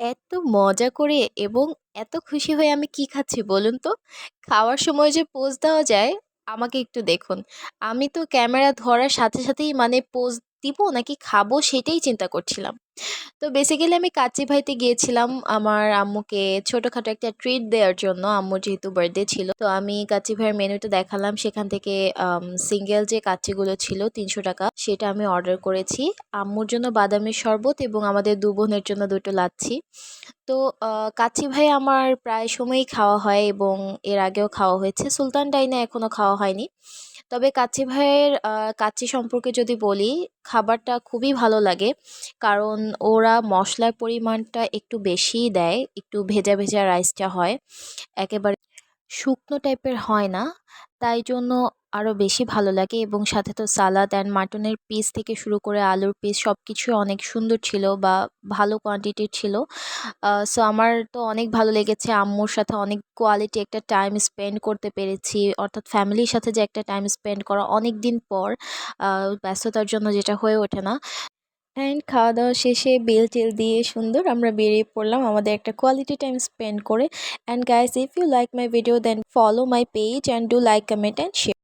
এত মজা করে এবং এত খুশি হয়ে আমি কি খাচ্ছি বলুন তো? খাওয়ার সময় যে পোজ দেওয়া যায়, আমাকে একটু দেখুন। আমি তো ক্যামেরা ধরার সাথে সাথেই মানে পোজ দিব নাকি খাব সেটাই চিন্তা করছিলাম। তো বেসিক্যালি আমি কাচ্চি ভাইতে গিয়েছিলাম আমার আম্মুকে ছোটোখাটো একটা ট্রিট দেওয়ার জন্য। আম্মুর যেহেতু বার্থডে ছিল। তো আমি কাচ্চি ভাইয়ের মেনুটা দেখালাম। সেখান থেকে সিঙ্গেল যে কাচ্চিগুলো ছিল ৳৩০০ সেটা আমি অর্ডার করেছি। আম্মুর জন্য বাদামের শরবত এবং আমাদের দু বোনের জন্য দুটো লাচ্ছি। তো, আ, কাচ্চি ভাই আমার প্রায় সময়ই খাওয়া হয় এবং এর আগেও খাওয়া হয়েছে। সুলতান ডাইনে এখনও খাওয়া হয়নি। তবে কাচ্চি ভাইয়ের কাচ্চি সম্পর্কে যদি বলি, খাবারটা খুবই ভালো লাগে। কারণ ওরা মশলার পরিমাণটা একটু বেশিই দেয়। একটু ভেজা, ভেজা রাইসটা হয়। একেবারে শুকনো টাইপের হয় না। তাই জন্য আরও বেশি ভালো লাগে এবং সাথে তো সালাদ অ্যান্ড মাটনের পিস থেকে শুরু করে আলুর পিস সব কিছুই অনেক সুন্দর ছিল বা ভালো কোয়ান্টিটির ছিল। সো আমার তো অনেক ভালো লেগেছে। আম্মুর সাথে অনেক কোয়ালিটি একটা টাইম স্পেন্ড করতে পেরেছি। অর্থাৎ ফ্যামিলির সাথে যে একটা টাইম স্পেন্ড করা অনেক দিন পর ব্যস্ততার জন্য যেটা হয়ে ওঠে না। অ্যান্ড খাওয়া-দাওয়া শেষে বেল টেল দিয়ে সুন্দর আমরা বেরিয়ে পড়লাম আমাদের একটা কোয়ালিটি টাইম স্পেন্ড করে। And guys if you like my video then follow my page and do like, comment and share.